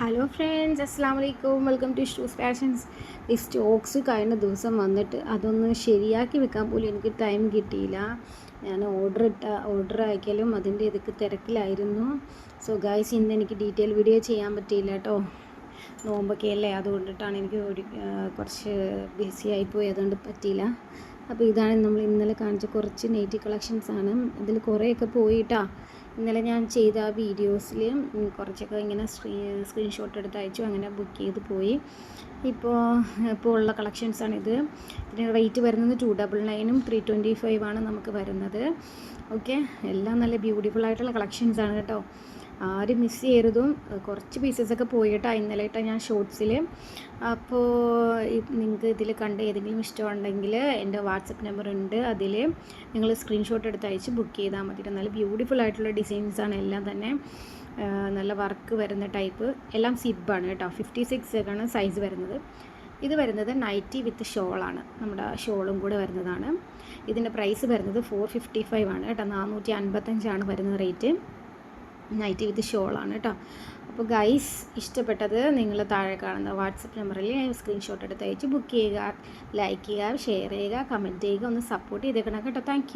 Hello friends അസ്സാം വലൈക്കും welcome to shoes fashions ഈ സ്റ്റോക്സ് കഴിഞ്ഞ ദിവസം വന്നിട്ട് അതൊന്ന് ശരിയാക്കി വെക്കാൻ പോലും എനിക്ക് ടൈം കിട്ടിയില്ല. ഞാൻ ഓർഡർ ഇട്ട ഓർഡർ അയക്കലും അതിന്റെ ഇതൊക്കെ തിരക്കിലായിരുന്നു. സോ ഗൈസ് ഇന്ന് എനിക്ക് ഡീറ്റെയിൽ വീഡിയോ ചെയ്യാൻ പറ്റിയില്ല കേട്ടോ നോമ്പൊക്കെ അല്ലേ? അതുകൊണ്ടിട്ടാണ് എനിക്ക് കുറച്ച് ബിസി ആയിപ്പോയി അതുകൊണ്ട് പറ്റിയില്ല. അപ്പോൾ ഇതാണ് നമ്മൾ ഇന്നലെ കാണിച്ച കുറച്ച് നെയ്റ്റി കളക്ഷൻസ് ആണ്. ഇതിൽ കുറേയൊക്കെ പോയിട്ടാ ഇന്നലെ ഞാൻ ചെയ്ത വീഡിയോസിൽ കുറച്ചൊക്കെ ഇങ്ങനെ സ്ക്രീ സ്ക്രീൻഷോട്ട് എടുത്ത് അയച്ചു അങ്ങനെ ബുക്ക് ചെയ്ത് പോയി. ഇപ്പോൾ ഇപ്പോൾ ഉള്ള കളക്ഷൻസാണിത് ഇതിന് റേറ്റ് വരുന്നത് ടു ഡബിൾ നയനും ത്രീ ട്വന്റി ഫൈവ് ആണ് നമുക്ക് വരുന്നത്. ഓക്കെ എല്ലാം നല്ല ബ്യൂട്ടിഫുൾ ആയിട്ടുള്ള കളക്ഷൻസാണ് കേട്ടോ. ആരും മിസ് ചെയ്യരുതും. കുറച്ച് പീസസൊക്കെ പോയിട്ടാണ് ഇന്നലെ ഇട്ട ഞാൻ ഷോർട്സിൽ അപ്പോൾ നിങ്ങൾക്ക് ഇതിൽ കണ്ട് ഏതെങ്കിലും ഇഷ്ടമുണ്ടെങ്കിൽ എന്റെ വാട്സപ്പ് നമ്പർ ഉണ്ട് അതിൽ നിങ്ങൾ സ്ക്രീൻഷോട്ട് എടുത്ത് അയച്ച് ബുക്ക് ചെയ്താൽ മതി. നല്ല ബ്യൂട്ടിഫുൾ ആയിട്ടുള്ള ഡിസൈൻസാണ് എല്ലാം തന്നെ. നല്ല വർക്ക് വരുന്ന ടൈപ്പ് എല്ലാം സിബാണ് കേട്ടോ. ഫിഫ്റ്റി സിക്സ് ആണ് സൈസ് വരുന്നത്. ഇത് വരുന്നത് നൈറ്റി വിത്ത് ഷോളാണ് നമ്മുടെ ഷോളും കൂടെ വരുന്നതാണ്. ഇതിന്റെ പ്രൈസ് വരുന്നത് ഫോർ ഫിഫ്റ്റി ഫൈവ് ആണ് കേട്ടോ. നാനൂറ്റി അൻപത്തഞ്ചാണ് വരുന്ന റേറ്റ് നൈറ്റ് വിത്ത് ഷോളാണ് കേട്ടോ. അപ്പോൾ ഗൈസ് ഇഷ്ടപ്പെട്ടത് നിങ്ങൾ താഴെ കാണുന്ന വാട്സപ്പ് നമ്പറിൽ സ്ക്രീൻഷോട്ട് എടുത്ത് അയച്ച് ബുക്ക് ചെയ്യുക ലൈക്ക് ചെയ്യുക ഷെയർ ചെയ്യുക കമന്റ് ചെയ്യുക ഒന്ന് സപ്പോർട്ട് ചെയ്തേക്കണം കേട്ടോ. താങ്ക്